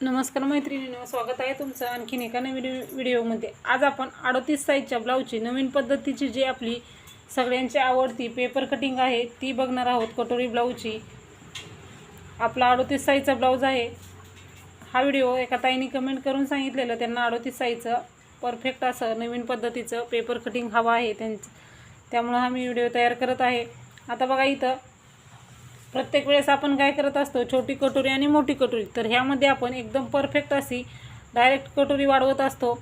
नमस्कार मैत्रिणींनो स्वागत आहे तुमचं आणखीन एका नवीन व्हिडिओमध्ये. आज आपण अडतीस साईजच्या ब्लाऊजची नवीन पद्धतीची जी आपली सगळ्यांची आवडती पेपर कटिंग आहे ती बघणार आहोत कटोरी ब्लाऊजची. आपला अडतीस साईजचा ब्लाऊज आहे. हा व्हिडिओ एका ताईने कमेंट करून सांगितलेलं त्यांना अडतीस साईजचं परफेक्ट असं नवीन पद्धतीचं पेपर कटिंग हवं आहे त्यांचं त्यामुळं हा मी व्हिडिओ तयार करत आहे. आता बघा इथं प्रत्येक वेळेस आपण काय करत असतो छोटी कटोरी आणि मोठी कटोरी. तर ह्यामध्ये आपण एकदम परफेक्ट अशी डायरेक्ट कटोरी वाढवत असतो.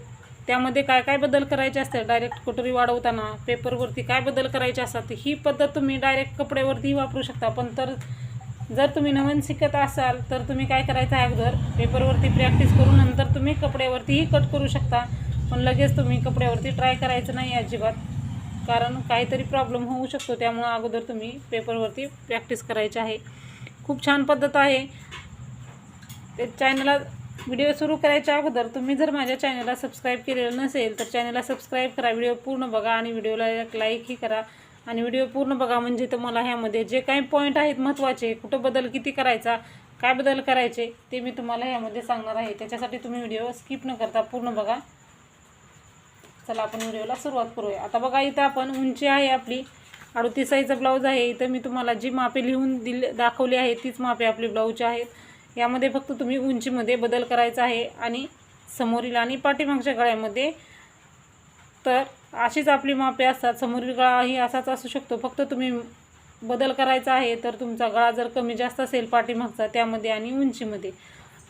त्यामध्ये काय काय बदल करायचे असतात? डायरेक्ट कटोरी वाढवताना पेपरवरती काय बदल करायचे असतात? ही पद्धत तुम्ही डायरेक्ट कपड्यावरती वापरू शकता. पण तर जर तुम्ही नवीन शिकत असाल तर तुम्ही काय करायचं आहे अगोदर पेपरवरती प्रॅक्टिस करून नंतर तुम्ही कपड्यावरतीही कट करू शकता. पण लगेच तुम्ही कपड्यावरती ट्राय करायचं नाही अजिबात. कारण काहीतरी प्रॉब्लेम होऊ शकतो. त्यामुळं अगोदर तुम्ही पेपरवरती प्रॅक्टिस करायची आहे. खूप छान पद्धत आहे. ते चॅनलला व्हिडिओ सुरू करायच्या अगोदर तुम्ही जर माझ्या चॅनलला सबस्क्राईब केलेलं नसेल तर चॅनलला सबस्क्राईब करा व्हिडिओ पूर्ण बघा आणि व्हिडिओला एक लाईकही करा. आणि व्हिडिओ पूर्ण बघा म्हणजे तुम्हाला ह्यामध्ये जे काही पॉईंट आहेत महत्त्वाचे कुठं बदल किती करायचा काय बदल करायचे ते मी तुम्हाला ह्यामध्ये सांगणार आहे. त्याच्यासाठी तुम्ही व्हिडिओ स्किप न करता पूर्ण बघा. चला आपण व्हिडिओला सुरुवात करूया. आता बघा इथं आपण उंची आहे आपली. अडतीस साईजचा ब्लाऊज आहे. इथं मी तुम्हाला जी मापे लिहून दिले दाखवली आहे तीच मापे आपली ब्लाऊजची आहेत. यामध्ये फक्त तुम्ही उंचीमध्ये बदल करायचा आहे आणि समोरील आणि पाठीमागच्या गळ्यामध्ये तर अशीच आपली मापे असतात. समोरील गळाही असाच असू शकतो. फक्त तुम्ही बदल करायचा आहे तर तुमचा गळा जर कमी जास्त असेल पाठीमागचा त्यामध्ये आणि उंचीमध्ये.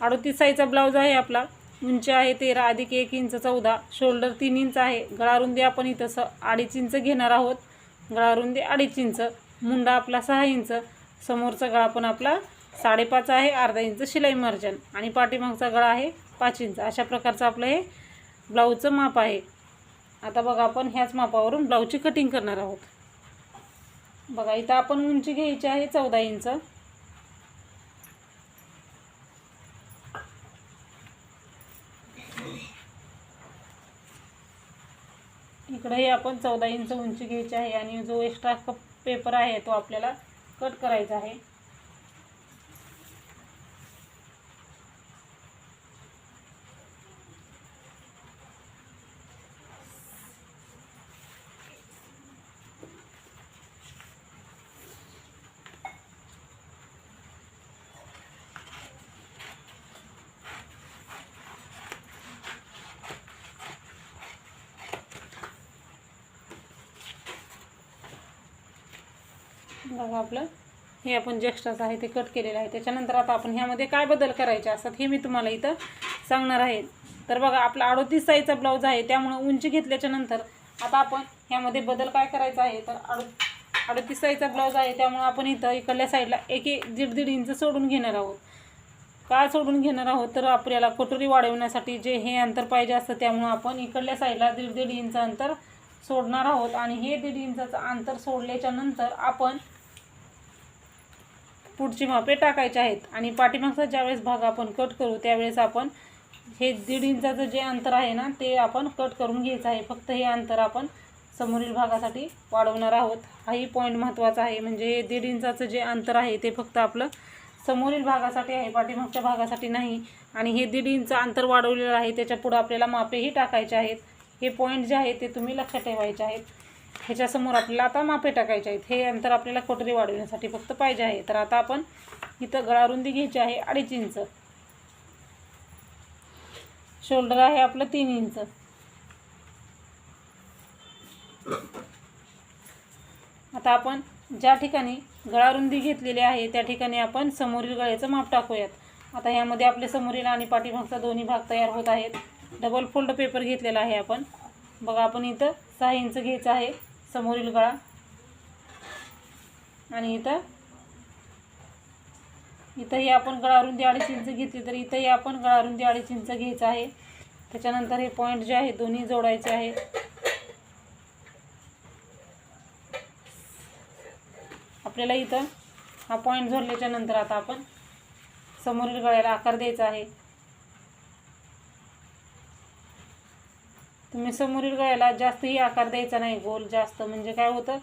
अडतीस साईजचा ब्लाऊज आहे आपला. उंची आहे तेरा अधिक एक इंच चौदा. शोल्डर तीन इंच आहे. गळारुंदी आपण इथं स अडीच इंच घेणार आहोत. गळारुंदी अडीच इंच. मुंडा आपला सहा इंच. समोरचा गळा पण आपला साडेपाच आहे अर्धा इंच शिलाई मार्जन. आणि पाठीमागचा गळा आहे पाच इंच. अशा प्रकारचं आपलं हे ब्लाऊजचं माप आहे. आता बघा आपण ह्याच मापावरून ब्लाऊजची कटिंग करणार आहोत. बघा इथं आपण उंची घ्यायची आहे चौदा इंच. इकडेही आपण चौदा इंच उंची घ्यायची आहे आणि जो एक्स्ट्रा कप पेपर आहे तो आपल्याला कट करायचा आहे. बघा आपलं. हे आपण जे एक्स्ट्राचं आहे ते कट केलेलं आहे. त्याच्यानंतर आता आपण ह्यामध्ये काय बदल करायचे असतात हे मी तुम्हाला इथं सांगणार आहे. तर बघा आपला अडोतीस साईजचा ब्लाऊज आहे त्यामुळं उंची घेतल्याच्यानंतर आता आपण ह्यामध्ये बदल काय करायचा आहे? तर अडो अडतीस साईजचा ब्लाऊज आहे त्यामुळं आपण इथं इकडल्या साईडला एक एक दीड दीड इंच सोडून घेणार आहोत. का सोडून घेणार आहोत? तर आपल्याला कटोरी वाढवण्यासाठी जे हे अंतर पाहिजे असतं त्यामुळं आपण इकडल्या साईडला दीड दीड इंच अंतर सोडणार आहोत आणि हे दीड इंचाचं अंतर सोडल्याच्या नंतर आपण पुढची मापे टाकायचे आहेत. आणि पाठीमागचा ज्यावेळेस भाग आपण कट करू त्यावेळेस आपण हे दीड इंचाचं जे अंतर आहे ना ते आपण कट करून घ्यायचं आहे. फक्त हे अंतर आपण समोरील भागासाठी वाढवणार आहोत. हाही पॉईंट महत्त्वाचा आहे. म्हणजे हे दीड इंचाचं जे अंतर आहे ते फक्त आपलं समोरील भागासाठी आहे पाठीमागच्या भागासाठी नाही. आणि हे दीड इंच अंतर वाढवलेलं आहे त्याच्या पुढं आपल्याला मापेही टाकायचे आहेत. हे पॉईंट जे आहे ते तुम्ही लक्षात ठेवायचे आहेत. ह्याच्यासमोर आपल्याला आता मापे टाकायचे आहेत. हे अंतर आपल्याला कोटरी वाढवण्यासाठी फक्त पाहिजे आहे. तर आता आपण इथं गळारुंदी घ्यायची आहे अडीच इंच. शोल्डर आहे आपलं तीन इंच. आता आपण ज्या ठिकाणी गळारुंदी घेतलेली आहे त्या ठिकाणी आपण समोरील गळ्याचं माप टाकूयात. आता ह्यामध्ये आपले समोरील आणि पाठीमागचा दोन्ही भाग तयार होत आहेत. डबल फोल्ड पेपर घेतलेला आहे आपण. बघा आपण इथं सहा इंच घ्यायचं आहे. समोरील गळा. आणि इथं इथंही आपण गळारुंदी अडीच इंच घेतली तर इथंही आपण गळारुंदी अडीच इंच घ्यायचं आहे. त्याच्यानंतर हे पॉईंट जे आहे दोन्ही जोडायचे आहेत आपल्याला इथं हा पॉईंट जोडल्याच्या नंतर आता आपण समोरील गळ्याला आकार द्यायचा आहे. तुम्ही समोरील गळ्याला जास्तही आकार द्यायचा नाही गोल जास्त म्हणजे काय होतं?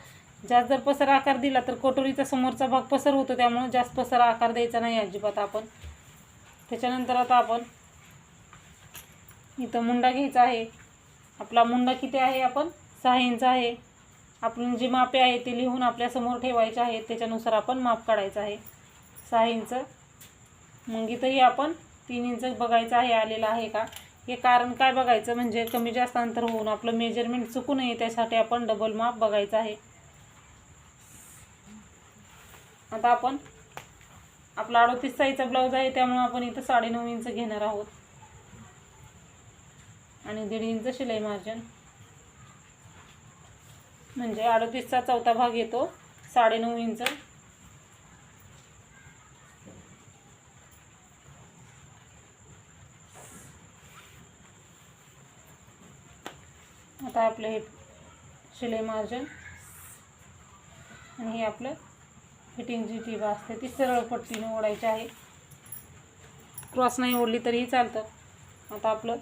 जास्त जर पसर आकार दिला तर कटोरीचा समोरचा भाग पसर होतो त्यामुळे जास्त पसर आकार द्यायचा नाही अजिबात आपण. त्याच्यानंतर आता आपण इथं मुंडा घ्यायचा आहे. आपला मुंडा किती आहे? आपण सहा इंच आहे. आपण जी मापे आहे ते लिहून आपल्यासमोर ठेवायचे आहेत त्याच्यानुसार आपण माप काढायचं आहे. सहा इंच. मग इथंही आपण तीन इंच बघायचं आहे आलेलं आहे का? हे कारण काय बघायचं म्हणजे कमी जास्त अंतर होऊन आपलं मेजरमेंट चुकू नये त्यासाठी आपण डबल माप बघायचं आहे. आता आपण आपला अडोतीस साईजचा ब्लाऊज आहे त्यामुळे आपण इथं साडेनऊ इंच घेणार आहोत. आणि दीड इंच शिलाई मार्जिन म्हणजे अडोतीसचा चौथा भाग येतो साडेनऊ इंच आता आपलं हे शिलाई मार्जन आणि हे आपलं फिटिंगची टीप असते ती सरळ पट्टीने ओढायची आहे. क्रॉस नाही ओढली तरीही चालतं. आता आपलं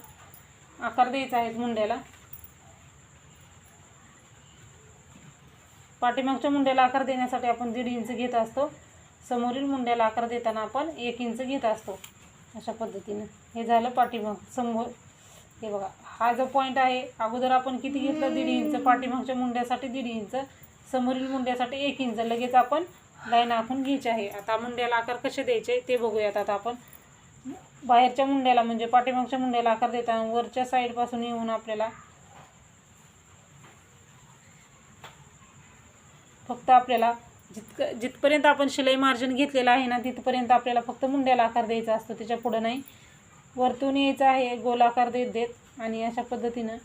आकार द्यायचा आहे मुंड्याला. पाठीमागच्या मुंड्याला आकार देण्यासाठी आपण दीड इंच घेत असतो. समोरील मुंड्याला आकार देताना आपण एक इंच घेत असतो. अशा पद्धतीनं. हे झालं पाठीमाग. समोर. हे बघा. हा जो पॉईंट आहे अगोदर आपण किती घेतलं? दीड इंच. पाठीमागच्या मुंड्यासाठी दीड इंच. समोरील मुंड्यासाठी एक इंच. लगेच आपण लाईन आखून घ्यायची आहे. आता मुंड्याला आकार कसे द्यायचे ते बघूयात आता आपण. बाहेरच्या मुंड्याला म्हणजे पाठीमागच्या मुंड्याला आकार देताना वरच्या साईडपासून येऊन आपल्याला फक्त आपल्याला जितकं जिथपर्यंत आपण शिलाई मार्जिन घेतलेलं आहे ना तिथपर्यंत आपल्याला फक्त मुंड्याला आकार द्यायचा असतो. त्याच्या पुढं नाही. वरतून यायचं आहे गोल आकार देत देत. आणि अशा पद्धतीनं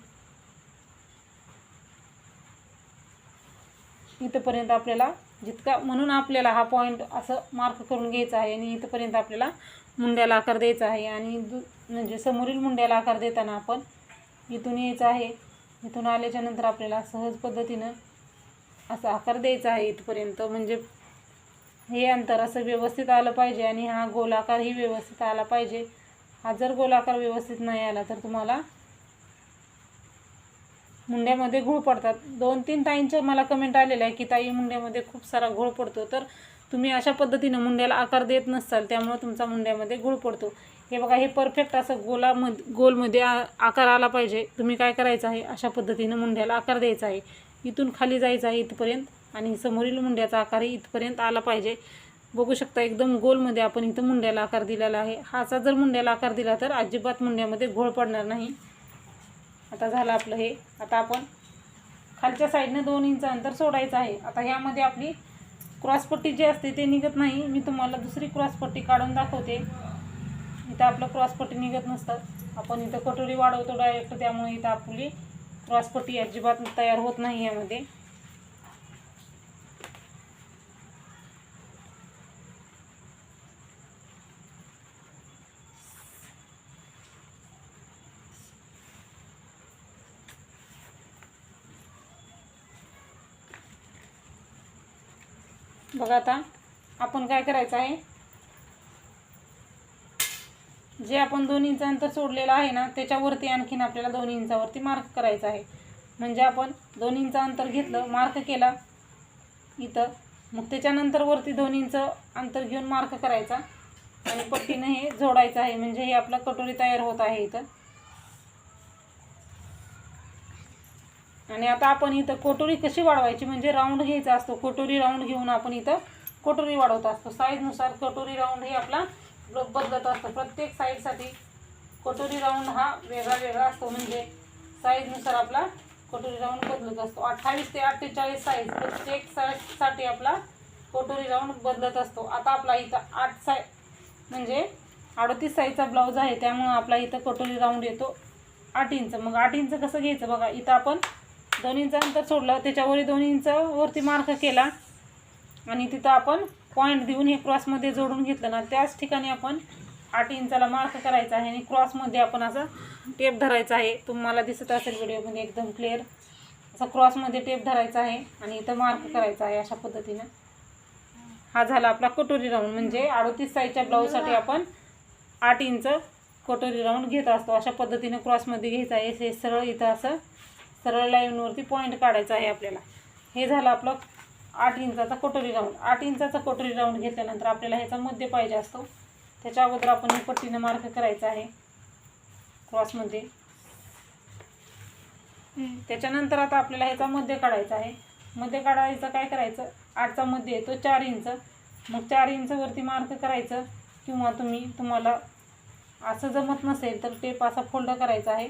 इथंपर्यंत आपल्याला जितका म्हणून आपल्याला हा पॉईंट असं मार्क करून घ्यायचा आहे आणि इथंपर्यंत आपल्याला मुंड्याला आकार द्यायचा आहे आणि दु म्हणजे समोरील मुंड्याला आकार देताना आपण इथून यायचं आहे. इथून आल्याच्यानंतर आपल्याला सहज पद्धतीनं असा आकार द्यायचा आहे इथपर्यंत. म्हणजे हे अंतर असं व्यवस्थित आलं पाहिजे आणि हा गोलाकारही व्यवस्थित आला पाहिजे. हा जर गोलाकार व्यवस्थित नाही आला तर तुम्हाला मुंड्यामध्ये घोळ पडतात. दोन तीन ताईंच्या मला कमेंट आलेलं आहे की ताई मुंड्यामध्ये खूप सारा घोळ पडतो. तर तुम्ही अशा पद्धतीनं मुंड्याला आकार देत नसाल त्यामुळं तुमचा मुंड्यामध्ये घोळ पडतो. हे बघा हे परफेक्ट असं गोलाम गोलमध्ये आकार आला पाहिजे. तुम्ही काय करायचं आहे? अशा पद्धतीनं मुंड्याला आकार द्यायचा आहे. इथून खाली जायचं आहे इथपर्यंत आणि समोरील मुंड्याचा आकारही इथपर्यंत आला पाहिजे. बघू शकता एकदम गोलमध्ये आपण इथं मुंड्याला आकार दिलेला आहे. हाचा जर मुंड्याला आकार दिला तर अजिबात मुंड्यामध्ये घोळ पडणार नाही. आता झालं आपलं हे. आता आपण खालच्या साईडनं दोन इंच अंतर सोडायचं आहे. आता ह्यामध्ये आपली क्रॉसपट्टी जी असते ते निघत नाही. मी तुम्हाला दुसरी क्रॉसपट्टी काढून दाखवते. इथं आपलं क्रॉसपट्टी निघत नसतं. आपण इथं कटोरी वाढवतो डायरेक्ट त्यामुळे इथं आपली क्रॉसपट्टी अजिबात तयार होत नाही यामध्ये बघा आता आपण काय करायचं आहे? जे आपण दोन इंच अंतर सोडलेलं आहे ना त्याच्यावरती आणखीन आपल्याला दोन इंचावरती मार्क करायचं आहे. म्हणजे आपण दोन इंच अंतर घेतलं मार्क केला इथं. मग त्याच्यानंतर वरती दोन इंच अंतर घेऊन मार्क करायचा. आणि पट्टीनं हे जोडायचं आहे. म्हणजे हे आपलं कटोरी तयार होत आहे इथं. आणि आता आपण इथं कोटोरी कशी वाढवायची? म्हणजे राऊंड घ्यायचा असतो. कोटोरी राऊंड घेऊन आपण इथं कोटोरी वाढवत असतो. साईजनुसार कटोरी राऊंड हे आपला बदलत असतो. प्रत्येक साईजसाठी कटोरी राऊंड हा वेगळा वेगळा असतो. म्हणजे साईजनुसार आपला कटोरी राऊंड बदलत असतो. अठ्ठावीस ते अठ्ठेचाळीस साईज प्रत्येक साईजसाठी आपला कोटोरी राऊंड बदलत असतो. आता आपला इथं आठ साय म्हणजे अडतीस साईजचा ब्लाऊज आहे. त्यामुळं आपला इथं कटोरी राऊंड येतो आठ इंच मग आठ इंच कसं घ्यायचं? बघा इथं आपण दोन इंच अंतर सोडलं त्याच्यावरही दोन इंच वरती मार्क केला. आणि तिथं आपण पॉईंट देऊन हे क्रॉसमध्ये जोडून घेतलं ना त्याच ठिकाणी आपण आठ इंचाला मार्क करायचा आहे आणि क्रॉसमध्ये आपण असं टेप धरायचा आहे. तुम्हाला दिसत असेल व्हिडिओमध्ये एकदम क्लिअर असा क्रॉसमध्ये टेप धरायचा आहे आणि इथं मार्क करायचा आहे अशा पद्धतीनं. हा झाला आपला कटोरी राऊंड म्हणजे अडतीस साईजच्या ब्लाऊजसाठी आपण आठ इंच कटोरी राऊंड घेत असतो. अशा पद्धतीनं क्रॉसमध्ये घ्यायचं आहे. हे सरळ इथं असं सरळ लाईनवरती पॉईंट काढायचा आहे आपल्याला. हे झालं आपलं आठ इंचाचा कटोरी राऊंड आठ इंचाचा कटोरी राऊंड घेतल्यानंतर आपल्याला ह्याचा मध्य पाहिजे असतो. त्याच्या अगोदर आपण हे पट्टीनं मार्क करायचं आहे. क्रॉसमध्ये त्याच्यानंतर आता आपल्याला ह्याचा मध्य काढायचा आहे. मध्य काढायचं काय करायचं? आठचा मध्ये येतो चार इंच. मग चार इंचवरती मार्क करायचं किंवा तुम्ही तुम्हाला असं जमत नसेल तर टेप असा फोल्ड करायचा आहे.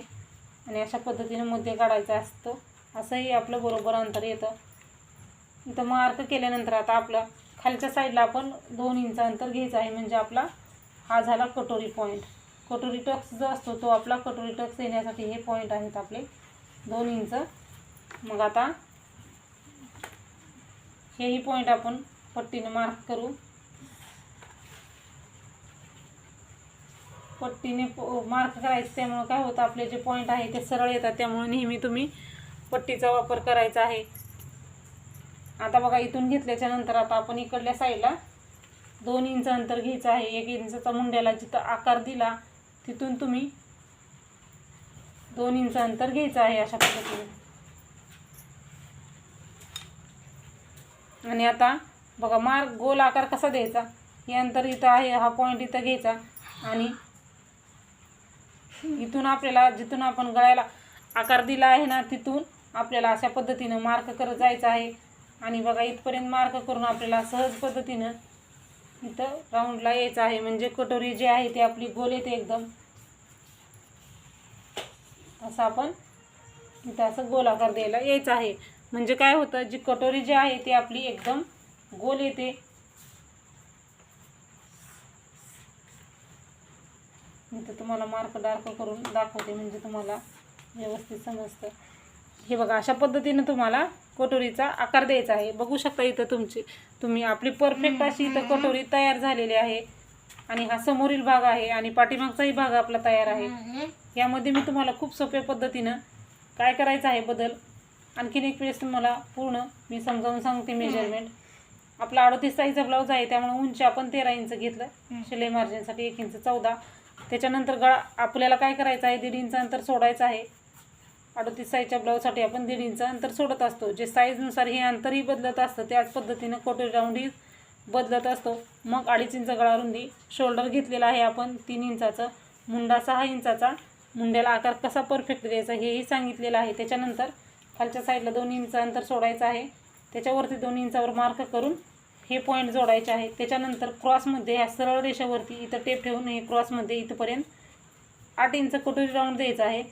आणि अशा पद्धतीने मुद्दे काढायचा असतो. असंही आपलं बरोबर अंतर येतं. इथं मार्क केल्यानंतर आता आपलं खालच्या साईडला आपण दोन इंच अंतर घ्यायचं आहे. म्हणजे आपला हा झाला कटोरी पॉईंट कटोरी टक्स जो असतो तो आपला कटोरी टक्स येण्यासाठी हे पॉईंट आहेत आपले दोन इंच मग आता हेही पॉईंट आपण पट्टीने मार्क करू. पट्टीने मार्क करायचं त्यामुळं काय होतं आपले जे पॉईंट आहे ते सरळ येतात त्यामुळे नेहमी तुम्ही पट्टीचा वापर करायचा आहे. आता बघा इथून घेतल्याच्या नंतर आता आपण इकडल्या साईडला दोन इंच अंतर घ्यायचं आहे. एक इंचचा मुंड्याला जिथं आकार दिला तिथून तुम्ही दोन इंच अंतर घ्यायचं आहे अशा पद्धतीने. आणि आता बघा मार्क गोल आकार कसा द्यायचा? हे अंतर इथं आहे हा पॉईंट इथं घ्यायचा. आणि इथून आपल्याला जिथून आपण गळ्याला आकार दिला आहे ना तिथून आपल्याला अशा पद्धतीनं मार्क करत जायचं आहे. आणि बघा इथपर्यंत मार्क करून आपल्याला सहज पद्धतीनं इथं राऊंडला यायचं आहे. म्हणजे कटोरी जी आहे ती आपली गोल येते एकदम. असं आपण इथं असं गोल आकार द्यायला यायचं आहे. म्हणजे काय होतं जी कटोरी जी आहे ती आपली एकदम गोल येते. इथं तुम्हाला मार्क डार्क करून दाखवते म्हणजे तुम्हाला व्यवस्थित समजतं. हे बघा अशा पद्धतीनं तुम्हाला कटोरीचा आकार द्यायचा आहे. बघू शकता इथं तुमची तुम्ही आपली परफेक्ट अशी इथं कटोरी तयार झालेली आहे. आणि हा समोरील भाग आहे आणि पाठीमागचाही भाग आपला तयार आहे. यामध्ये मी तुम्हाला खूप सोप्या पद्धतीनं काय करायचं आहे बदल? आणखीन एक वेळेस तुम्हाला पूर्ण मी समजावून सांगते मेजरमेंट आपला अडतीस साईजचा ब्लाऊज आहे त्यामुळे उंची आपण तेरा इंच घेतलं. शिलाई मार्जिनसाठी एक इंच चौदा. त्याच्यानंतर गळा आपल्याला काय करायचं आहे? दीड इंच अंतर सोडायचं आहे. अडतीस साईजच्या ब्लाऊजसाठी आपण दीड इंच अंतर सोडत असतो. जे साईजनुसार हे अंतरही बदलत असतं त्याच पद्धतीनं कोटरी राऊंडही बदलत असतो. मग अडीच इंच गळा रुंदी शोल्डर घेतलेला आहे आपण तीन इंचाचं. मुंडा सहा इंचाचा. मुंड्याला आकार कसा परफेक्ट द्यायचा हेही सांगितलेलं आहे. त्याच्यानंतर खालच्या साईडला दोन इंच अंतर सोडायचं आहे. त्याच्यावरती दोन इंचावर मार्क करून हे पॉईंट जोडायचे आहेत. त्याच्यानंतर क्रॉसमध्ये ह्या सरळ रेषावरती इथं टेप ठेवून हे क्रॉसमध्ये इथंपर्यंत आठ इंच कटोरी राऊंड द्यायचा आहे.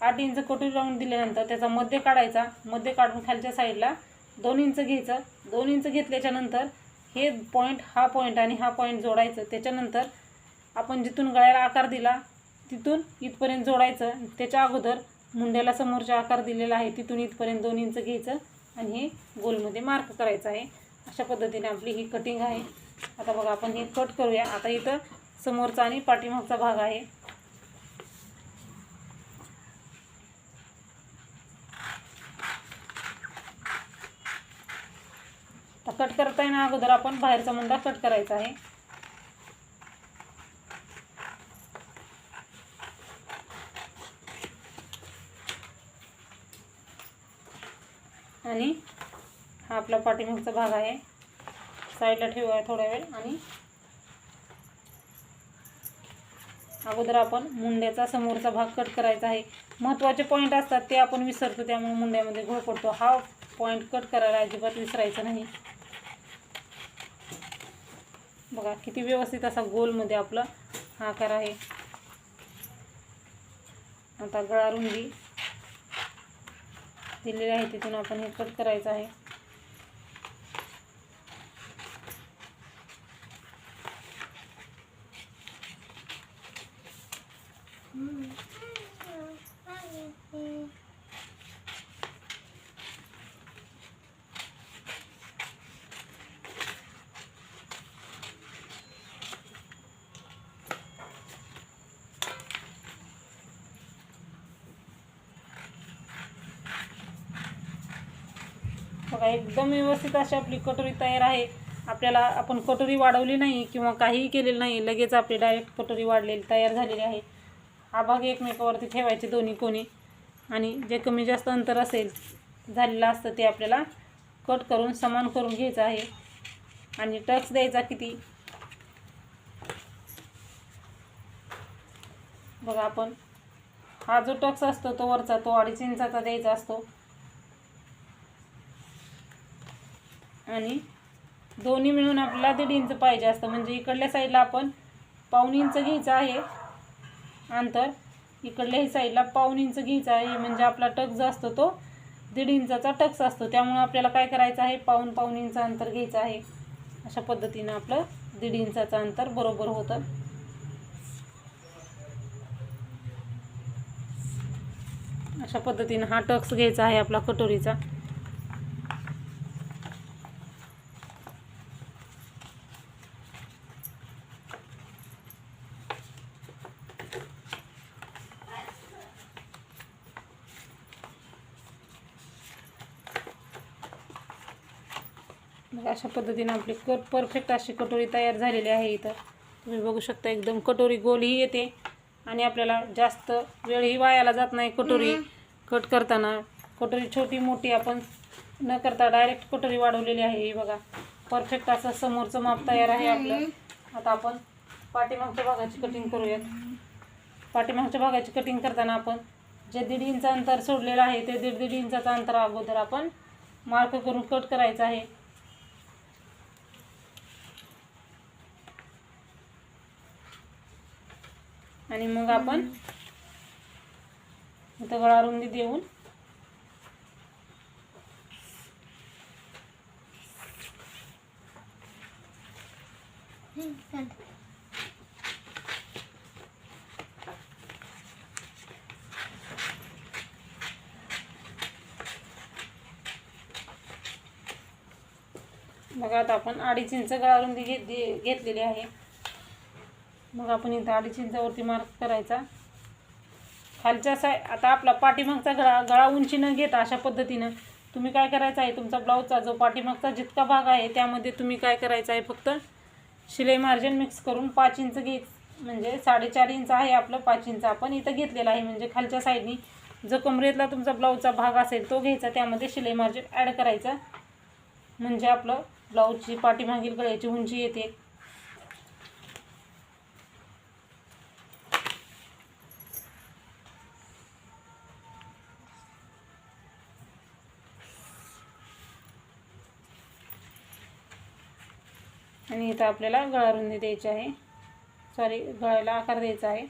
आठ इंच कटोरी राऊंड दिल्यानंतर त्याचा मध्य काढायचा. मध्य काढून खालच्या साईडला दोन इंच घ्यायचं. दोन इंच घेतल्याच्यानंतर हे पॉईंट हा पॉईंट आणि हा पॉईंट जोडायचं. त्याच्यानंतर आपण जिथून गळ्याला आकार दिला तिथून इथपर्यंत जोडायचं. त्याच्या अगोदर मुंड्याला समोरचा आकार दिलेला आहे. तिथून इथपर्यंत दोन इंच घ्यायचं आणि हे गोलमध्ये मार्क करायचं आहे. अशा पद्धतीने आपली ही कटिंग आहे. आता बघा आपण हे कट करूया. आता इथं समोरचा आणि पाठीमागचा भाग आहे. कट कट करताना अगोदर आपण बाहेरचा मुंडा कट करायचा आहे. आणि हा आपला पाठीमागचा भाग आहे. साईडला ठेवूया थोडा वेळ आणि अगोदर आपण मुंड्याचा समोरचा भाग कट करायचा आहे. महत्त्वाचे पॉईंट असतात ते आपण विसरतो त्यामुळे मुंड्यामध्ये घोळ पडतो. हा पॉईंट कट करायला अजिबात विसरायचा नाही. बघा किती व्यवस्थित असा गोलमध्ये आपला हा आकार आहे. आता गळा रुंदी दिलेली आहे तिथून आपण हे कट करायचं आहे. बघा एकदम व्यवस्थित अशी आपली कटोरी तयार आहे. आपल्याला आपण कटोरी वाढवली नाही किंवा काहीही केलेलं नाही लगेच आपली डायरेक्ट कटोरी वाढलेली तयार झालेली आहे. हा भाग एकमेकावरती ठेवायचे दोन्ही कोणी. आणि जे कमी जास्त अंतर असेल झालेलं असतं ते आपल्याला कट करून समान करून घ्यायचं आहे. आणि टक्स द्यायचा किती? बघा आपण. हा जो टक्स असतो तो वरचा तो अडीच इंचाचा द्यायचा असतो. आणि दोन्ही मिळून आपल्याला दीड इंच पाहिजे असतं. म्हणजे इकडल्या साईडला आपण पाऊन इंच घ्यायचं आहे. अंतर इकडल्याही साईडला पाऊन इंच घ्यायचं आहे. म्हणजे आपला टक्स जो असतो तो दीड इंचाचा टक्स असतो. त्यामुळं आपल्याला काय करायचं आहे? पाऊन पाऊन इंच अंतर घ्यायचं आहे. अशा पद्धतीनं आपलं दीड इंचाचं अंतर बरोबर होतं. अशा पद्धतीनं हा टक्स घ्यायचा आहे आपला कटोरीचा मग अशा पद्धतीनं आपली क परफेक्ट अशी कटोरी तयार झालेली आहे इथं. तुम्ही बघू शकता एकदम कटोरी गोलही येते आणि आपल्याला जास्त वेळही वायाला जात नाही कटोरी. कट करताना कटोरी छोटी मोठी आपण न करता डायरेक्ट कटोरी वाढवलेली आहे. ही बघा परफेक्ट असं समोरचं माप तयार आहे आपलं. आता आपण पाठीमागच्या भागाची कटिंग करूयात. पाठीमागच्या भागाची कटिंग करताना आपण जे दीड इंच अंतर सोडलेलं आहे ते दीड दीड इंचाचं अंतर अगोदर आपण मार्क करून कट करायचं आहे. आणि मग आपण इथं गळा रुंदी देऊन बघा आता आपण अडीच इंच गळा रुंदी घेत घेतलेली आहे. मग आपण इथं अडीच इंचावरती मार्क करायचा. खालच्या साय आता आपला पाठीमागचा गळा गळा उंची न घेता अशा पद्धतीनं तुम्ही काय करायचं आहे तुमचा ब्लाऊजचा जो पाठीमागचा जितका भाग आहे त्यामध्ये तुम्ही काय करायचं आहे फक्त शिलाई मार्जिन मिक्स करून पाच इंच घे म्हणजे साडेचार इंच आहे आपलं पाच इंच आपण इथं घेतलेलं आहे. म्हणजे खालच्या साईडनी जो कमरेतला तुमचा ब्लाऊजचा भाग असेल तो घ्यायचा. त्यामध्ये शिलाई मार्जिन ॲड करायचा. म्हणजे आपलं ब्लाऊजची पाठीमागील गळ्याची उंची येते. आणि इथं आपल्याला गळा रुंदी द्यायची आहे. सॉरी गळ्याला आकार द्यायचा आहे.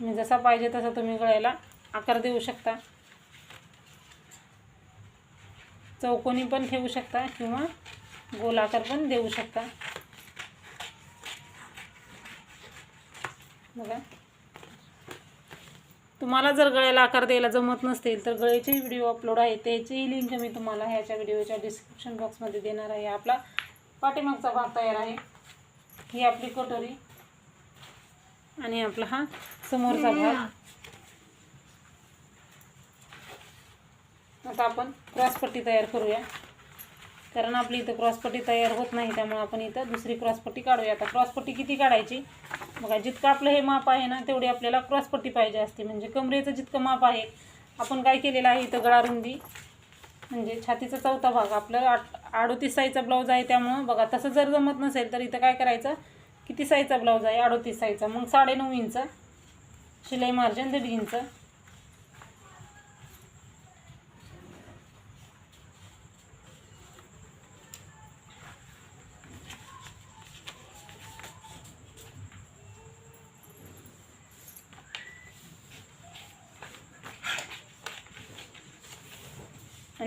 तुम्ही जसा पाहिजे तसा तुम्ही गळ्याला आकार देऊ शकता. चौकोनी पण ठेवू शकता किंवा गोल आकार पण देऊ शकता. बघा. तुम्हाला जर गळ्याला आकार द्यायला जमत नसतील तर गळ्याचे व्हिडिओ अपलोड आहे. त्याचीही लिंक मी तुम्हाला ह्याच्या व्हिडिओच्या डिस्क्रिप्शन बॉक्समध्ये देणार आहे. आपला पाठीमागचा भाग तयार आहे. ही आपली कटोरी आणि आपला हा समोरचा भाग. आता आपण क्रॉसपट्टी तयार करूया. कारण आपली इथं क्रॉसपट्टी तयार होत नाही त्यामुळे आपण इथं दुसरी क्रॉसपट्टी काढूया. आता क्रॉसपट्टी किती काढायची? बघा जितकं आपलं हे माप आहे ना तेवढी आपल्याला क्रॉसपट्टी पाहिजे असते. म्हणजे कमरेचं जितकं माप आहे आपण काय केलेलं आहे इथं गळारुंदी. म्हणजे छातीचा चौथा भाग आपलं आठ अडोतीस साईजचा ब्लाऊज आहे त्यामुळं बघा तसं जर जमत नसेल तर इथं काय करायचं? किती साईजचा ब्लाऊज आहे? अडोतीस साईजचा. मग साडेनऊ इंच शिलाई मार्जिन दीड इंच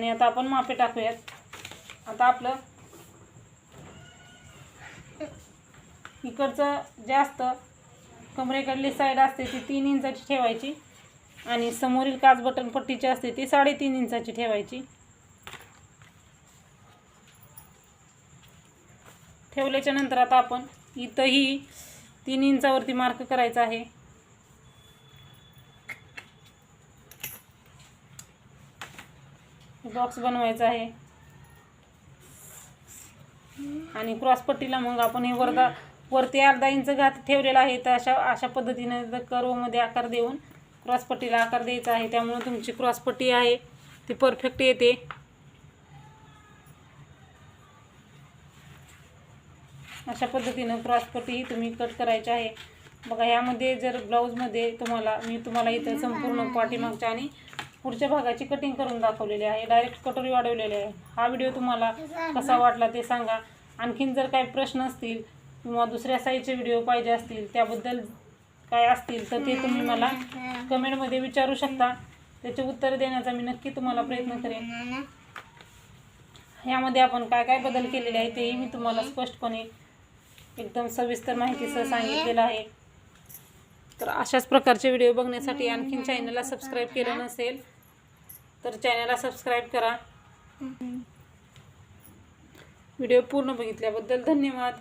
आणि आता आपण मापे टाकूयात. आता आपलं इकडचं जास्त कमरेकडली साईड असते ती तीन इंचाची ठेवायची. आणि समोरील काच बटन पट्टीची असते ती साडेतीन इंचाची ठेवायची. ठेवल्याच्या नंतर आता आपण इथंही तीन इंचावरती मार्क करायचा आहे. बॉक्स बनवायचा आहे. आणि क्रॉसपट्टीला मग आपण हे वरदा वरती अर्धा इंच घात ठेवलेला आहे. तर अशा अशा पद्धतीने कर्वमध्ये आकार देऊन क्रॉसपट्टीला आकार द्यायचा आहे. त्यामुळे तुमची क्रॉसपट्टी आहे. ती परफेक्ट येते. अशा पद्धतीनं क्रॉसपट्टी तुम्ही कट करायची आहे. बघा ह्यामध्ये जर ब्लाऊजमध्ये तुम्हाला मी तुम्हाला इथं संपूर्ण पाठीमागच्या आणि पुढच्या भागाची कटिंग करून दाखवलेली आहे. डायरेक्ट कटोरी वाढवलेली आहे. हा व्हिडिओ तुम्हाला कसा वाटला ते सांगा. आणखीन जर काही प्रश्न असतील किंवा दुसऱ्या साईजचे व्हिडिओ पाहिजे असतील त्याबद्दल काय असतील तर ते तुम्ही मला कमेंटमध्ये विचारू शकता. त्याचे उत्तर देण्याचा मी नक्की तुम्हाला प्रयत्न करेन. यामध्ये आपण काय काय बदल केलेले आहे तेही मी तुम्हाला स्पष्टपणे एकदम सविस्तर माहितीसह सांगितलेलं आहे. तर अशाच प्रकारचे व्हिडिओ बघण्यासाठी आणखीन चॅनलला सबस्क्राईब केलं नसेल तर चॅनलला सबस्क्राईब करा. व्हिडिओ पूर्ण बघितल्याबद्दल धन्यवाद.